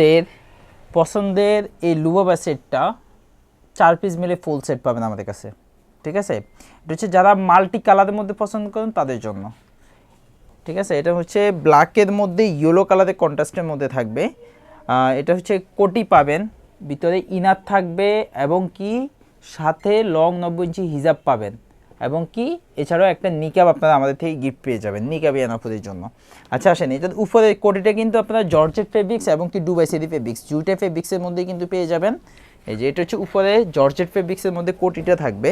আপনাদের পছন্দের এই লুবোবা সেটটা চার পিস মিলে ফুল সেট পাবেন আমাদের কাছে। ঠিক আছে? এটা হচ্ছে যারা মাল্টি কালারের মধ্যে পছন্দ করেন তাদের জন্য। ঠিক আছে? এটা হচ্ছে ব্ল্যাকের মধ্যে ইয়েলো কালারের কন্ট্রাস্টের মধ্যে থাকবে। এটা হচ্ছে কোটি পাবেন, ভিতরে ইনার থাকবে এবং কি? সাথে লং নব্বই ইঞ্চি হিজাব পাবেন। এবং কি? এছাড়াও একটা নিকাব আপনারা আমাদের থেকে গিফট পেয়ে যাবেন নিকাব এনাফুদের জন্য। আচ্ছা আসেন এটার উপরে কোটিটা কিন্তু আপনারা জর্জেট ফেব্রিক্স এবং কি দুবাই সেরি ফেব্রিক্স জুটে ফেব্রিক্সের মধ্যে কিন্তু পেয়ে যাবেন। এই যে এটা হচ্ছে উপরে জর্জেট ফেব্রিক্সের মধ্যে কোটিটা থাকবে।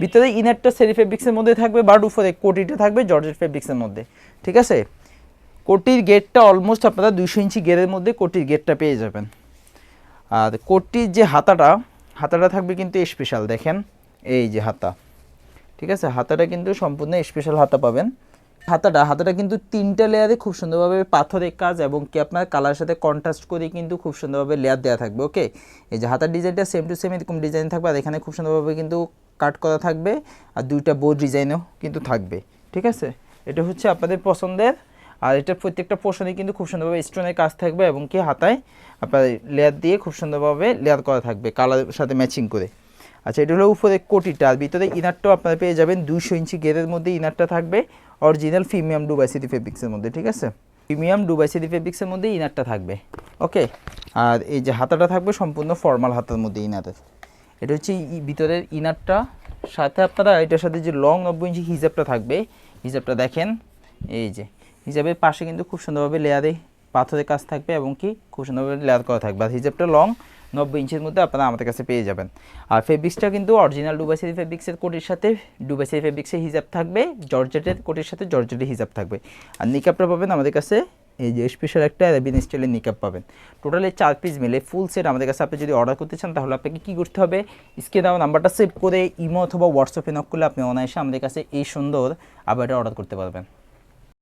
ভিতরে ইনারটা সেরি ফেব্রিক্সের মধ্যে থাকবে বাট উপরে কোটিটা থাকবে জর্জেট ফেব্রিক্সের মধ্যে। ঠিক আছে? কোটির গেটটা অলমোস্ট আপনারা দুইশো ইঞ্চি গেরের মধ্যে কোটির গেটটা পেয়ে যাবেন। আর কোটির যে হাতাটা হাতাটা থাকবে কিন্তু স্পেশাল দেখেন। এই যে হাতা। ঠিক আছে? হাতাটা কিন্তু সম্পূর্ণ স্পেশাল হাতা পাবেন। হাতাটা হাতাটা কিন্তু তিনটা লেয়ারে খুব সুন্দরভাবে পাথরের কাজ এবং কি আপনার কালারের সাথে কন্ট্রাস্ট করে কিন্তু খুব সুন্দরভাবে লেয়ার দেওয়া থাকবে ওকে এই যে হাতার ডিজাইনটা সেম টু সেম এরকম ডিজাইন থাকবে আর এখানে খুব সুন্দরভাবে কিন্তু কাট করা থাকবে আর দুইটা বোর্ড ডিজাইনও কিন্তু থাকবে, ঠিক আছে? এটা হচ্ছে আপনাদের পছন্দের আর এটা প্রত্যেকটা পোর্শনে কিন্তু খুব সুন্দরভাবে স্টোনের কাজ থাকবে এবং কি হাতায় আপনার লেয়ার দিয়ে খুব সুন্দরভাবে লেয়ার করা থাকবে কালারের সাথে ম্যাচিং করে। আচ্ছা এটা হলো উপরে কোটিটা ভিতরে ইনারটাও আপনারা পেয়ে যাবেন দুইশো ইঞ্চি গেরের মধ্যে ইনারটা থাকবে অরিজিনাল প্রিমিয়াম ডুবাই সিটি ফেব্রিক্সের মধ্যে, ঠিক আছে? প্রিমিয়াম ডুবাই সিটি ফেব্রিক্সের মধ্যে ইনারটা থাকবে, ওকে? আর এই যে হাতাটা থাকবে সম্পূর্ণ ফর্মাল হাতার মধ্যে ইনারের। এটা হচ্ছে ভিতরের ইনারটা, সাথে আপনারা এটার সাথে যে লং নব্বই ইঞ্চি হিজাবটা থাকবে, হিজাবটা দেখেন, এই যে, হিজাবের পাশে কিন্তু খুব সুন্দরভাবে লেয়ারে পাথরের কাজ থাকবে এবং কি খুব সুন্দরভাবে লেয়ার করা থাকবে। আর হিজাবটা লং নব্বই ইঞ্চির মধ্যে আপনারা আমাদের কাছে পেয়ে যাবেন। আর ফেব্রিক্সটা কিন্তু অরিজিনাল ডুবাইসেরি ফেব্রিক্সের কোটির সাথে ডুবাইসেরি ফেব্রিক্সের হিজাব থাকবে জর্জেটের কোটির সাথে জর্জেটের হিজাব থাকবে। আর নিকাপটা পাবেন আমাদের কাছে, এই যে স্পেশাল একটা অ্যারাবিন স্টাইলের নিকাপ পাবেন। টোটালি চার পিস মিলে ফুল সেট আমাদের কাছে আপনি যদি অর্ডার করতে চান, তাহলে আপনাকে কী করতে হবে? স্ক্রিনে দেওয়া নাম্বারটা সেভ করে ইমো অথবা হোয়াটসঅ্যাপে নক করলে আপনি অনায়াসে আমাদের কাছে এই সুন্দর আবার অর্ডার করতে পারবেন।